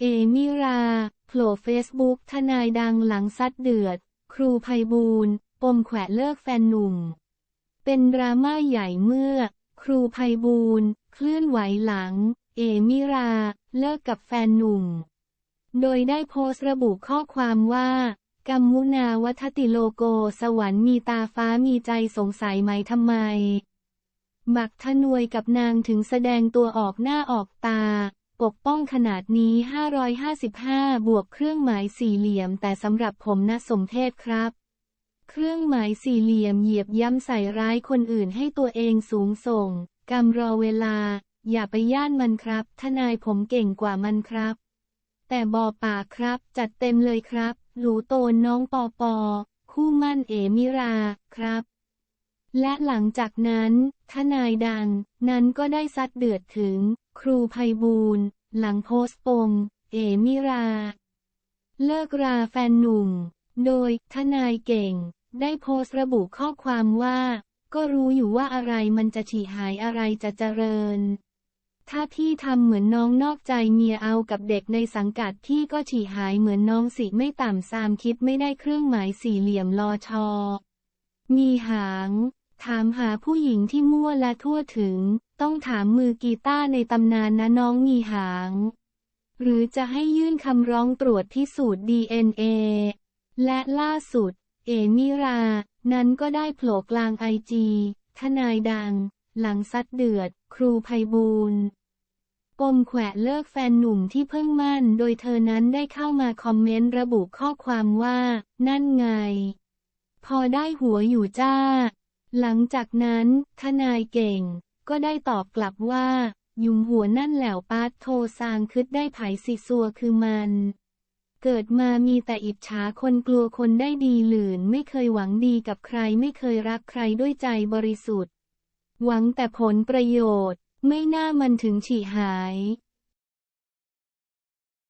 เอมิราโผล่เฟซบุ๊กทนายดังหลังซัดเดือด ครูไพบูลย์ปมแขวะเลิกแฟนหนุ่ม เป็นดราม่าใหญ่เมื่อ ครูไพบูลย์เคลื่อนไหวหลัง เอมิราเลิกกับแฟนหนุ่ม โดยได้โพสต์ระบุข้อความว่า กัมมุนาวัฒติโลโกสวรรค์มีตาฟ้ามีใจสงสัยไหมทำไมบักทนวยกับนางถึงแสดงตัวออกหน้าออกตา ปกป้องขนาดนี้ 555 บวกเครื่องหมายสี่เหลี่ยม แต่สำหรับผมนะสมเพศครับ เครื่องหมายสี่เหลี่ยมเหยียบย้ำใส่ร้ายคนอื่นให้ตัวเองสูงส่ง กำรอเวลา อย่าไปย่านมันครับ ทนายผมเก่งกว่ามันครับ แต่บอป่าครับ จัดเต็มเลยครับ หลูโตนน้องปอปอ คู่มั่นเอมิรา ครับ และหลังจากนั้น ทนายดัง นั้นก็ได้ซัดเดือดถึง ครูไพบูลหลังโพสต์ปม เอมิรา เลิกราแฟนหนุ่ม โดยทนายเก่ง ได้โพสต์ระบุข้อความว่า ก็รู้อยู่ว่าอะไรมันจะฉีหายอะไรจะเจริญ ถ้าพี่ทำเหมือนน้องนอกใจเมียเอากับเด็กในสังกัดพี่ก็ฉีหายเหมือนน้องสิไม่ต่ำซามคิดไม่ได้เครื่องหมายสี่เหลี่ยมลอชอมีหาง ถามหาผู้หญิงที่มั่วและทั่วถึง ต้องถามมือกีตาร์ในตำนานนะน้องมีหาง หรือจะให้ยื่นคำร้องตรวจพิสูจน์ DNA และล่าสุด เอมิรา นั้นก็ได้โผล่กลางไอจีทนายดัง หลังซัดเดือด ครูไพบูลปมแขวะเลิกแฟนหนุ่มที่เพิ่งมั่น โดยเธอนั้นได้เข้ามาคอมเมนต์ระบุข้อความว่า นั่นไง พอได้หัวอยู่จ้า หลังจากนั้น ทนายเก่ง ก็ได้ตอบกลับว่า ยุมหัวนั่นแหล้วปาดโทซางคึดได้ไผสิซัวคือมัน เกิดมามีแต่อิจฉาคนกลัวคนได้ดีหลื่นไม่เคยหวังดีกับใครไม่เคยรักใครด้วยใจบริสุทธิ์ หวังแต่ผลประโยชน์ ไม่น่ามันถึงฉี่หาย